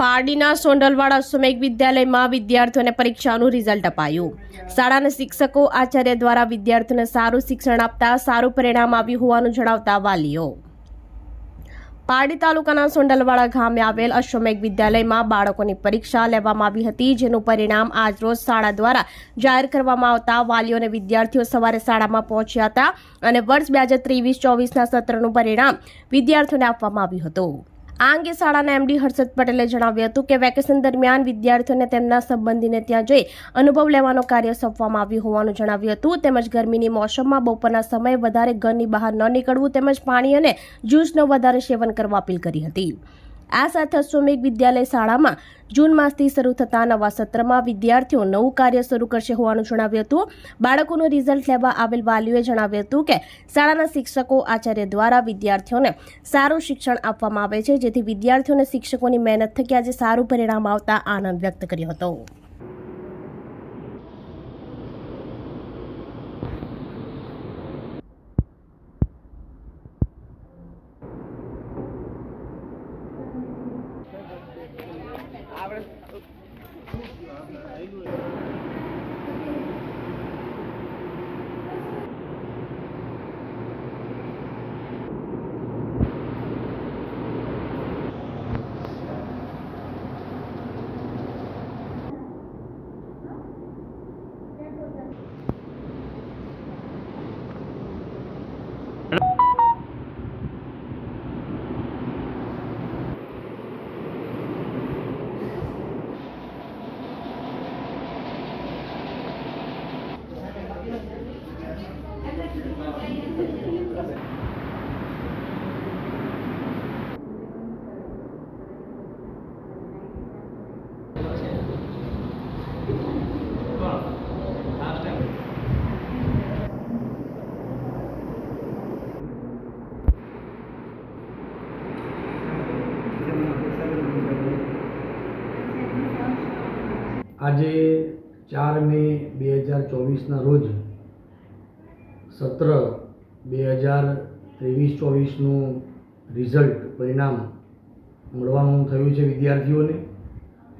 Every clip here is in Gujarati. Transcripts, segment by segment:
પારડીના સોંડલવાડા અશ્વમેઘ વિદ્યાલયમાં વિદ્યાર્થીઓને પરીક્ષાનું રિઝલ્ટ અપાયું. શાળાના શિક્ષકો આચાર્ય દ્વારા વિદ્યાર્થીઓને સારું શિક્ષણ આપતા સારું પરિણામ આવ્યું હોવાનું જણાવતા વાલીઓ. પારડી તાલુકાના સોંડલવાડા ગામે આવેલ અશ્વમેઘ વિદ્યાલયમાં બાળકોની પરીક્ષા લેવામાં આવી હતી, જેનું પરિણામ આજરોજ શાળા દ્વારા જાહેર કરવામાં આવતા વાલીઓ અને વિદ્યાર્થીઓ સવારે શાળામાં પહોંચ્યા હતા અને વર્ષ બે હજાર ત્રેવીસ ચોવીસના સત્રનું પરિણામ વિદ્યાર્થીઓને આપવામાં આવ્યું હતું. આ અંગે શાળાના એમડી હર્ષદ પટેલે જણાવ્યું હતું કે વેકેશન દરમિયાન વિદ્યાર્થીઓને તેમના સંબંધીને ત્યાં જઈ અનુભવ લેવાનો કાર્ય સોંપવામાં આવ્યું હોવાનું જણાવ્યું હતું. તેમજ ગરમીની મોસમમાં બપોરના સમયે વધારે ઘરની બહાર ન નીકળવું તેમજ પાણી અને જ્યુસનો વધારે સેવન કરવા અપીલ કરી હતી. આ સાથે અશ્વમેઘ વિદ્યાલય શાળામાં જૂન માસથી શરૂ થતા નવા સત્રમાં વિદ્યાર્થીઓ નવું કાર્ય શરૂ કરશે હોવાનું જણાવ્યું હતું. બાળકોનું રિઝલ્ટ લેવા આવેલ વાલીઓએ જણાવ્યું હતું કે શાળાના શિક્ષકો આચાર્ય દ્વારા વિદ્યાર્થીઓને સારું શિક્ષણ આપવામાં આવે છે, જેથી વિદ્યાર્થીઓને શિક્ષકોની મહેનત થકી આજે સારું પરિણામ આવતા આનંદ વ્યક્ત કર્યો હતો. આવડે આજે ચાર મે બે હજાર ચોવીસના રોજ સત્ર બે હજાર ત્રેવીસ ચોવીસનું રિઝલ્ટ, પરિણામ મળવાનું થયું છે વિદ્યાર્થીઓને.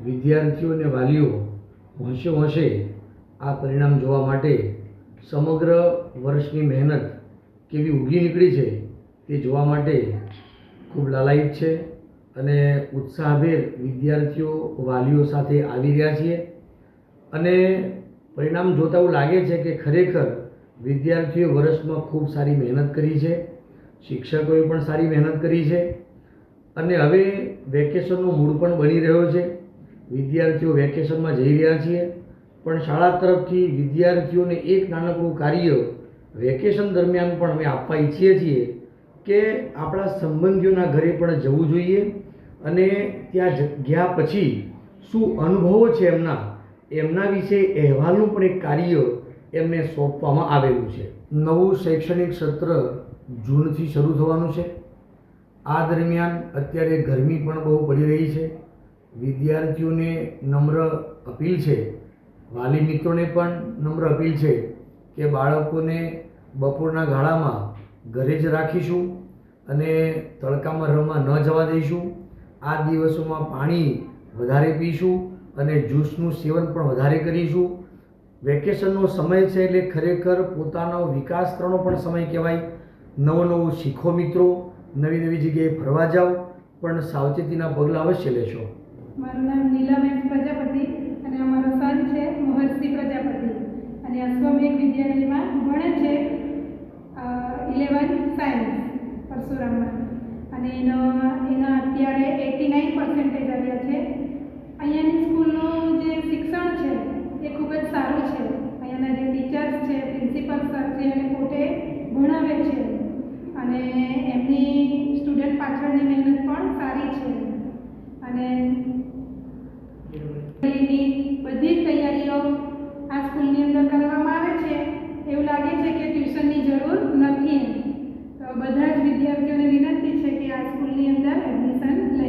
વિદ્યાર્થીઓને વાલીઓ હોંશે હોંશે આ પરિણામ જોવા માટે સમગ્ર વર્ષની મહેનત કેવી ઉગી નીકળી છે તે જોવા માટે ખૂબ લાલાયિત છે અને ઉત્સાહભેર વિદ્યાર્થીઓ વાલીઓ સાથે આવી રહ્યા છીએ. અને પરિણામ જોતાં એવું લાગે છે કે ખરેખર વિદ્યાર્થીઓ વર્ષમાં ખૂબ સારી મહેનત કરી છે, શિક્ષકોએ પણ સારી મહેનત કરી છે અને હવે વેકેશનનો મૂળ પણ બની રહ્યો છે. વિદ્યાર્થીઓ વેકેશનમાં જઈ રહ્યા છીએ, પણ શાળા તરફથી વિદ્યાર્થીઓને એક નાનકડું કાર્ય વેકેશન દરમિયાન પણ અમે આપવા ઈચ્છીએ છીએ કે આપણા સંબંધીઓના ઘરે પણ જવું જોઈએ અને ત્યાં ગયા પછી શું અનુભવો છે એમના એમના વિશે અહેવાલનું પણ એક કાર્ય એમને સોંપવામાં આવેલું છે. નવું શૈક્ષણિક સત્ર જૂનથી શરૂ થવાનું છે. આ દરમિયાન અત્યારે ગરમી પણ બહુ પડી રહી છે. વિદ્યાર્થીઓને નમ્ર અપીલ છે. વાલી મિત્રોને પણ નમ્ર અપીલ છે કે બાળકોને બપોરના ગાળામાં ઘરે જ રાખીશું અને તડકામાં રમવા ન જવા દઈશું. આ દિવસોમાં પાણી વધારે પીશું અને જ્યુસનું સેવન પણ વધારે કરીશું. વેકેશનનો સમય છે એટલે ખરેખર પોતાનો વિકાસ કરવાનો પણ સમય કહેવાય. નવું નવું શીખો મિત્રો, નવી નવી જગ્યાએ ફરવા જાઓ, પણ સાવચેતીના પગલાં અવશ્ય લેશો. મારું નામ નીલાબેન પ્રજાપતિ અને અમારો સન છે મહર્ષિ પ્રજાપતિ. અને અશ્વમેઘ વિદ્યાલયમાં ભણે છે ઇલેવન સાયન્સ પરશુરામમાં. અને એનો, એના અત્યારે એટી નાઇન પર્સન્ટેજ આવ્યા છે અહીંયાની સ્કૂલનું જે શિક્ષણ છે એ ખૂબ જ સારું છે અહીંયાના જે ટીચર્સ છે પ્રિન્સિપલ સર છે એને પોતે ભણાવે છે અને એમની સ્ટુડન્ટ પાછળની મહેનત પણ સારી છે અને ની બધી જ તૈયારીઓ આ સ્કૂલની અંદર કરવામાં આવે છે એવું લાગે છે કે ટ્યુશનની જરૂર નથી એમ તો બધા જ વિદ્યાર્થીઓને વિનંતી છે કે આ સ્કૂલની અંદર એડમિશન લે